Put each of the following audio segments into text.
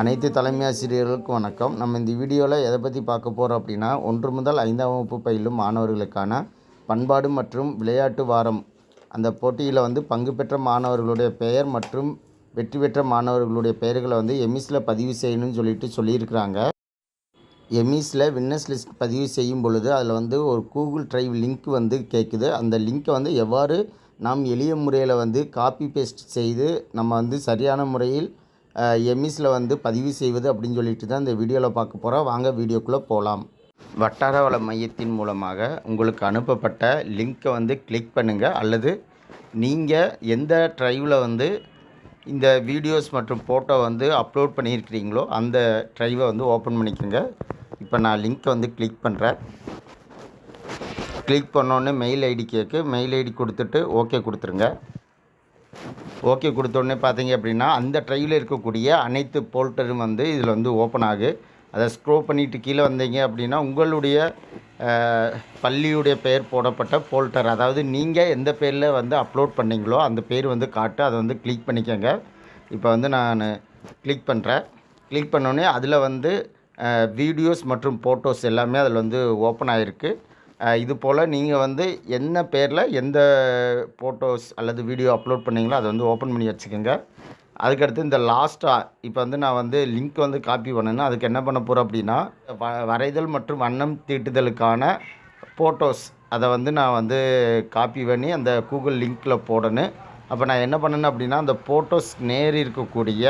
அனைத்து தலைமை ஆசிரியர்களுக்கும் வணக்கம். நம்ம இந்த வீடியோவில் எதை பற்றி பார்க்க போகிறோம் அப்படின்னா ஒன்று முதல் ஐந்தாம் வகுப்பு பயிலும் மாணவர்களுக்கான பண்பாடு மற்றும் விளையாட்டு வாரம். அந்த போட்டியில் வந்து பங்கு பெற்ற மாணவர்களுடைய பெயர் மற்றும் வெற்றி பெற்ற மாணவர்களுடைய பெயர்களை வந்து எமிஸில் பதிவு செய்யணும்னு சொல்லிட்டு சொல்லியிருக்கிறாங்க. எமிஸில் வின்னர்ஸ் லிஸ்ட் பதிவு செய்யும் பொழுது அதில் வந்து ஒரு கூகுள் ட்ரைவ் லிங்க் வந்து கேட்குது அந்த லிங்க்கை வந்து எவ்வாறு நாம் எளிய முறையில் வந்து காப்பி பேஸ்ட் செய்து நம்ம வந்து சரியான முறையில் எம்இஸில் வந்து பதிவு செய்வது அப்படின்னு சொல்லிட்டு தான் இந்த வீடியோவில் பார்க்க போகிறோம் வாங்க வீடியோக்குள்ளே போகலாம் வட்டார வள மையத்தின் மூலமாக உங்களுக்கு அனுப்பப்பட்ட லிங்க்கை வந்து கிளிக் பண்ணுங்கள் அல்லது நீங்கள் எந்த ட்ரைவில் வந்து இந்த வீடியோஸ் மற்றும் ஃபோட்டோ வந்து அப்லோட் பண்ணியிருக்கிறீங்களோ அந்த ட்ரைவை வந்து ஓப்பன் பண்ணிக்கோங்க. இப்போ நான் லிங்க்கை வந்து கிளிக் பண்ணுறேன் கிளிக் பண்ணோன்னே மெயில் ஐடி கேட்கு மெயில் ஐடி கொடுத்துட்டு ஓகே கொடுத்துருங்க. ஓகே கொடுத்தோடனே பார்த்தீங்க அப்படின்னா அந்த ட்ரைவில் இருக்கக்கூடிய அனைத்து போல்ட்டரும் வந்து இதில் வந்து ஓப்பன் ஆகு. அதை ஸ்க்ரோ பண்ணிவிட்டு கீழே வந்தீங்க அப்படின்னா உங்களுடைய பள்ளியுடைய பெயர் போடப்பட்ட போல்டர் அதாவது நீங்கள் எந்த பேரில் வந்து அப்லோட் பண்ணீங்களோ அந்த பேர் வந்து காட்டு. அதை வந்து கிளிக் பண்ணிக்கோங்க. இப்போ வந்து நான் கிளிக் பண்ணுறேன் கிளிக் பண்ணோடனே அதில் வந்து வீடியோஸ் மற்றும் ஃபோட்டோஸ் எல்லாமே அதில் வந்து ஓப்பன் ஆகிருக்கு இது போல் நீங்கள் வந்து என்ன பேரில் எந்த ஃபோட்டோஸ் அல்லது வீடியோ அப்லோட் பண்ணீங்களோ அதை வந்து ஓப்பன் பண்ணி வச்சுக்கோங்க. அதுக்கடுத்து இந்த லாஸ்ட்டாக இப்போ வந்து நான் வந்து லிங்க் வந்து காப்பி பண்ணேன்னா அதுக்கு என்ன பண்ண போகிறேன் அப்படின்னா வ வரைதல் மற்றும் வண்ணம் தீட்டுதலுக்கான ஃபோட்டோஸ் அதை வந்து நான் வந்து காப்பி பண்ணி அந்த கூகுள் லிங்க்கில் போடணும். அப்போ நான் என்ன பண்ணேன் அப்படின்னா அந்த ஃபோட்டோஸ் நேர் இருக்கக்கூடிய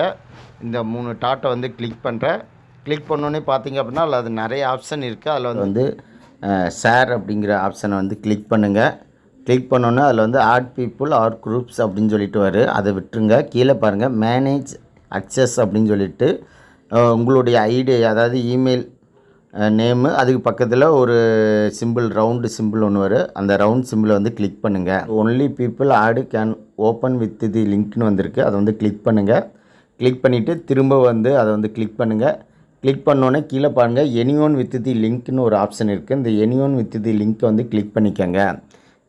இந்த மூணு டாட்டை வந்து கிளிக் பண்ணுறேன் கிளிக் பண்ணோன்னே பார்த்தீங்க அப்படின்னா அதில் அது நிறைய ஆப்ஷன் இருக்குது அதில் வந்து ஷேர் அப்படிங்கிற ஆப்ஷனை வந்து கிளிக் பண்ணுங்கள் கிளிக் பண்ணோன்னே அதில் வந்து ஆட் பீப்புள் ஆர் குரூப்ஸ் அப்படின்னு சொல்லிட்டு வரும் அதை விட்டுருங்க. கீழே பாருங்கள் மேனேஜ் அக்சஸ் அப்படின்னு சொல்லிட்டு உங்களுடைய ஐடி அதாவது இமெயில் நேமு அதுக்கு பக்கத்தில் ஒரு சிம்பிள் ரவுண்டு சிம்பிள் ஒன்று வரும் அந்த ரவுண்ட் சிம்பிளை வந்து கிளிக் பண்ணுங்கள் only people add can open with the லிங்க்னு வந்திருக்கு. அதை வந்து கிளிக் பண்ணுங்கள் கிளிக் பண்ணிவிட்டு திரும்ப வந்து அதை வந்து கிளிக் பண்ணுங்கள் கிளிக் பண்ணோன்னே கீழே பாருங்கள் எனியோன் வித் தி லிங்க்னு ஒரு ஆப்ஷன் இருக்குது இந்த எனியோன் வித் தி லிங்க்கை வந்து கிளிக் பண்ணிக்கோங்க.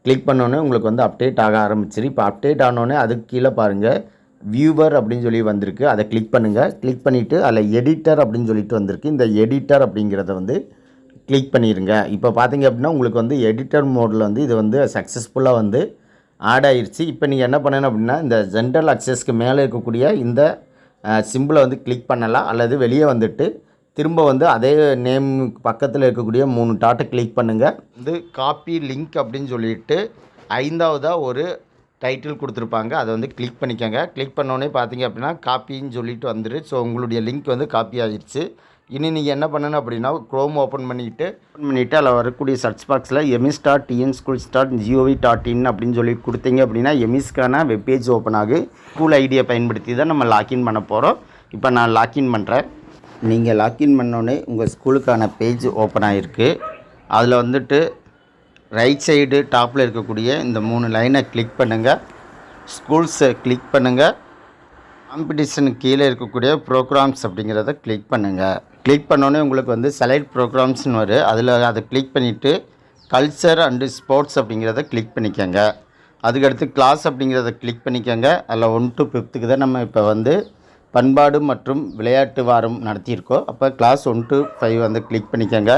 கிளிக் பண்ணோன்னே உங்களுக்கு வந்து அப்டேட் ஆக ஆரம்பிச்சிரு. இப்போ அப்டேட் ஆனோடனே அதுக்கு கீழே பாருங்கள் வியூவர் அப்படின்னு சொல்லி வந்திருக்கு. அதை கிளிக் பண்ணுங்கள் கிளிக் பண்ணிவிட்டு அதில் எடிட்டர் அப்படின்னு சொல்லிட்டு வந்திருக்கு. இந்த எடிட்டர் அப்படிங்கிறத வந்து கிளிக் பண்ணிடுங்க இப்போ பார்த்தீங்க அப்படின்னா உங்களுக்கு வந்து எடிட்டர் மோடில் வந்து இது வந்து சக்ஸஸ்ஃபுல்லாக வந்து ஆட் ஆயிடுச்சு இப்போ நீங்கள் என்ன பண்ணணும் அப்படின்னா இந்த ஜென்ரல் அக்சஸ்க்கு மேலே இருக்கக்கூடிய இந்த சிம்பிளை வந்து கிளிக் பண்ணலாம். அல்லது வெளியே வந்துட்டு திரும்ப வந்து அதே நேம் பக்கத்தில் இருக்கக்கூடிய மூணு டாட்டை கிளிக் பண்ணுங்கள் வந்து காப்பி லிங்க் அப்படின்னு சொல்லிட்டு ஐந்தாவதாக ஒரு டைட்டில் கொடுத்துருப்பாங்க. அதை வந்து கிளிக் பண்ணிக்கோங்க. கிளிக் பண்ணோடனே பார்த்தீங்க அப்படின்னா காப்பின்னு சொல்லிட்டு வந்துடு ஸோ உங்களுடைய லிங்க் வந்து காப்பி ஆகிடுச்சு இனி நீங்கள் என்ன பண்ணணும் அப்படின்னா க்ரோம் ஓப்பன் பண்ணிவிட்டு ஓப்பன் பண்ணிவிட்டு அதில் வரக்கூடிய சர்ச் பாக்ஸில் EMIS dot TN schools dot GOV dot in அப்படின்னு சொல்லி கொடுத்தீங்க அப்படின்னா எமிஸ்க்கான வெப்பேஜ் ஓப்பன் ஆகு. ஸ்கூல் ஐடியை பயன்படுத்தி தான் நம்ம லாக்இன் பண்ண போகிறோம் இப்போ நான் லாக்இன் பண்ணுறேன் நீங்கள் லாக்இன் பண்ணோடனே உங்கள் ஸ்கூலுக்கான பேஜ் ஓப்பன் ஆகிருக்கு அதில் வந்துட்டு ரைட் சைடு டாப்பில் இருக்கக்கூடிய இந்த மூணு லைனை கிளிக் பண்ணுங்கள் ஸ்கூல்ஸை கிளிக் பண்ணுங்கள் காம்படிஷனுக்கு கீழே இருக்கக்கூடிய ப்ரோக்ராம்ஸ் அப்படிங்கிறத கிளிக் பண்ணுங்கள் கிளிக் பண்ணோன்னே உங்களுக்கு வந்து செலக்ட் ப்ரோக்ராம்ஸ்னு வரும். அதில் அதை கிளிக் பண்ணிவிட்டு கல்ச்சர் அண்டு ஸ்போர்ட்ஸ் அப்படிங்கிறத கிளிக் பண்ணிக்கோங்க. அதுக்கடுத்து கிளாஸ் அப்படிங்கிறத கிளிக் பண்ணிக்கோங்க. அதில் ஒன் டு ஃபிஃப்த்துக்கு தான் நம்ம இப்போ வந்து பண்பாடு மற்றும் விளையாட்டு வாரம் நடத்தியிருக்கோம். அப்போ கிளாஸ் ஒன் டு ஃபைவ் வந்து கிளிக் பண்ணிக்கோங்க.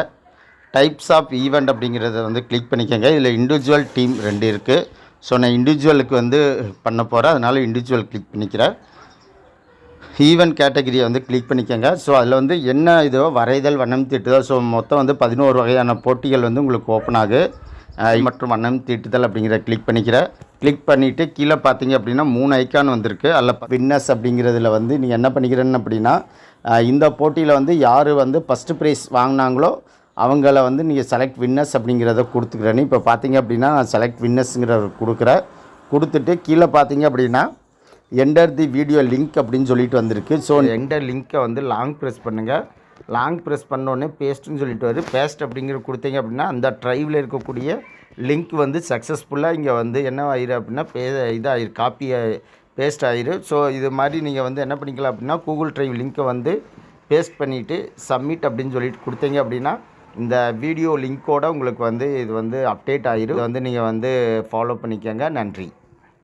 டைப்ஸ் ஆஃப் ஈவெண்ட் அப்படிங்கிறத வந்து கிளிக் பண்ணிக்கோங்க. இதில் இண்டிவிஜுவல் டீம் ரெண்டு இருக்குது ஸோ நான் இண்டிவிஜுவலுக்கு வந்து பண்ண போகிறேன் அதனால் இண்டிவிஜுவல் கிளிக் பண்ணிக்கிறேன். ஈவன் கேட்டகரியை வந்து கிளிக் பண்ணிக்கோங்க. ஸோ அதில் வந்து என்ன இதோ வரைதல் வண்ணம் தீட்டுதல். ஸோ மொத்தம் வந்து பதினோரு வகையான போட்டிகள் வந்து உங்களுக்கு ஓப்பன் ஆகு. மற்றும் வண்ணம் தீட்டுதல் அப்படிங்கிறத கிளிக் பண்ணிக்கிறேன் கிளிக் பண்ணிவிட்டு கீழே பார்த்தீங்க அப்படின்னா மூணு ஐக்கான் வந்திருக்கு. அதில் வின்னர்ஸ் அப்படிங்கிறதுல வந்து நீங்கள் என்ன பண்ணிக்கிறேன்னு அப்படின்னா இந்த போட்டியில் வந்து யார் வந்து ஃபஸ்ட்டு ப்ரைஸ் வாங்கினாங்களோ அவங்கள வந்து நீங்கள் செலக்ட் வின்னர்ஸ் அப்படிங்கிறத கொடுத்துக்கிறேன்னு. இப்போ பார்த்தீங்க அப்படின்னா நான் செலக்ட் வின்னர்ஸுங்கிறத கொடுக்குறேன். கொடுத்துட்டு கீழே பார்த்தீங்க அப்படின்னா என்டர் தி வீடியோ லிங்க் அப்படின்னு சொல்லிட்டு வந்திருக்கு. ஸோ என்டர் லிங்க்கை வந்து லாங் ப்ரெஸ் பண்ணுங்கள் லாங் ப்ரெஸ் பண்ணோடனே பேஸ்ட்டுன்னு சொல்லிட்டு வருது. பேஸ்ட் அப்படிங்கிற கொடுத்தீங்க அப்படின்னா அந்த ட்ரைவில் இருக்கக்கூடிய லிங்க் வந்து சக்ஸஸ்ஃபுல்லாக இங்கே வந்து என்ன ஆயிரும் அப்படின்னா பே இதாகிரு காப்பி பேஸ்ட் ஆயிரும் ஸோ இது மாதிரி நீங்கள் வந்து என்ன பண்ணிக்கலாம் அப்படின்னா கூகுள் ட்ரைவ் லிங்க்கை வந்து பேஸ்ட் பண்ணிவிட்டு சப்மிட் அப்படின்னு சொல்லிட்டு கொடுத்தீங்க அப்படின்னா இந்த வீடியோ லிங்க்கோட உங்களுக்கு வந்து இது வந்து அப்டேட் ஆயிரும் வந்து நீங்கள் வந்து ஃபாலோ பண்ணிக்கோங்க. நன்றி.